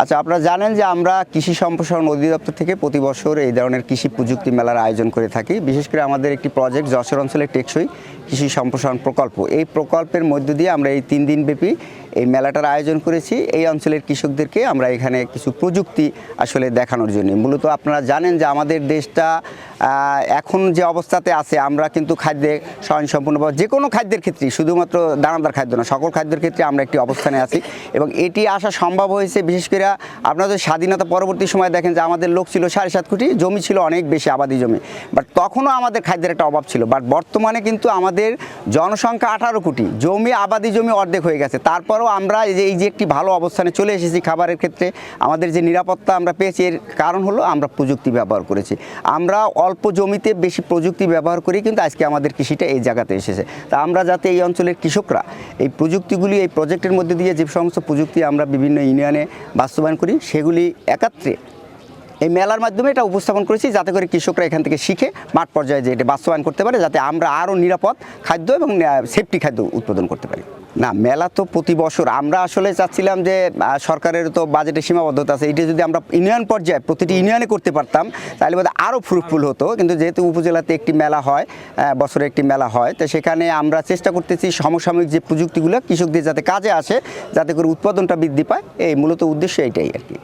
আচ্ছা আপনারা জানেন যে আমরা কৃষি সম্প্রসারণ অধিদপ্তর থেকে প্রতি বছর এই ধরনের কৃষি প্রযুক্তি মেলার আয়োজন করে থাকি। বিশেষ করে আমাদের একটি প্রজেক্ট যশোর অঞ্চলের টেকসই কৃষি সম্প্রসারণ প্রকল্প। এই প্রকল্পের মধ্য দিয়ে আমরা এই তিন দিন ব্যাপী এই মেলাটার আয়োজন করেছি। এই অঞ্চলের কৃষকদেরকে আমরা এখানে কিছু প্রযুক্তি আসলে দেখানোর জন্য। মূলত আপনারা জানেন যে আমাদের দেশটা এখন যে অবস্থাতে আছে, আমরা কিন্তু খাদ্যে স্বয়ংসম্পূর্ণ যে কোনো খাদ্যের ক্ষেত্রেই শুধুমাত্র দানাদার খাদ্য না, সকল খাদ্যের ক্ষেত্রে আমরা একটি অবস্থানে আছি এবং এটি আসা সম্ভব হয়েছে বিশেষ করে আপনাদের স্বাধীনতা পরবর্তী সময় দেখেন যে আমাদের লোক ছিল সাড়ে সাত কোটি, জমি ছিল অনেক বেশি আবাদি জমি। বাট তখনও আমাদের খাদ্যের একটা অভাব ছিল। বাট বর্তমানে কিন্তু আমাদের জনসংখ্যা আঠারো কোটি, জমি আবাদি জমি অর্ধেক হয়ে গেছে। তারপরেও আমরা যে, এই যে একটি ভালো অবস্থানে চলে এসেছি খাবারের ক্ষেত্রে, আমাদের যে নিরাপত্তা আমরা পেয়েছি, এর কারণ হলো আমরা প্রযুক্তি ব্যবহার করেছি। আমরা অল্প জমিতে বেশি প্রযুক্তি ব্যবহার করেই কিন্তু আজকে আমাদের কৃষিটা এই জায়গাতে এসেছে। তা আমরা যাতে এই অঞ্চলের কৃষকরা এই প্রযুক্তিগুলি, এই প্রজেক্টের মধ্যে দিয়ে যে সমস্ত প্রযুক্তি আমরা বিভিন্ন ইউনিয়নে বাস্তবায়ন করি, সেগুলি একাত্রে এই মেলার মাধ্যমে এটা উপস্থাপন করেছি যাতে করে কৃষকরা এখান থেকে শিখে মাঠ পর্যায়ে যে এটা বাস্তবায়ন করতে পারে, যাতে আমরা আরও নিরাপদ খাদ্য এবং সেফটি খাদ্য উৎপাদন করতে পারি। না, মেলা তো প্রতি বছর। আমরা আসলে চাচ্ছিলাম যে সরকারের তো বাজেটের সীমাবদ্ধতা আছে। এটা যদি আমরা ইউনিয়ন পর্যায়ে প্রতিটি ইউনিয়নে করতে পারতাম, তাহলে বোধহয় আরও ফ্রুটফুল হতো। কিন্তু যেহেতু উপজেলাতে একটি মেলা হয় বছরে একটি মেলা হয়, তো সেখানে আমরা চেষ্টা করতেছি সমসাময়িক যে প্রযুক্তিগুলো কৃষকদের যাতে কাজে আসে, যাতে করে উৎপাদনটা বৃদ্ধি পায়। এই মূলত উদ্দেশ্য এইটাই আর কি।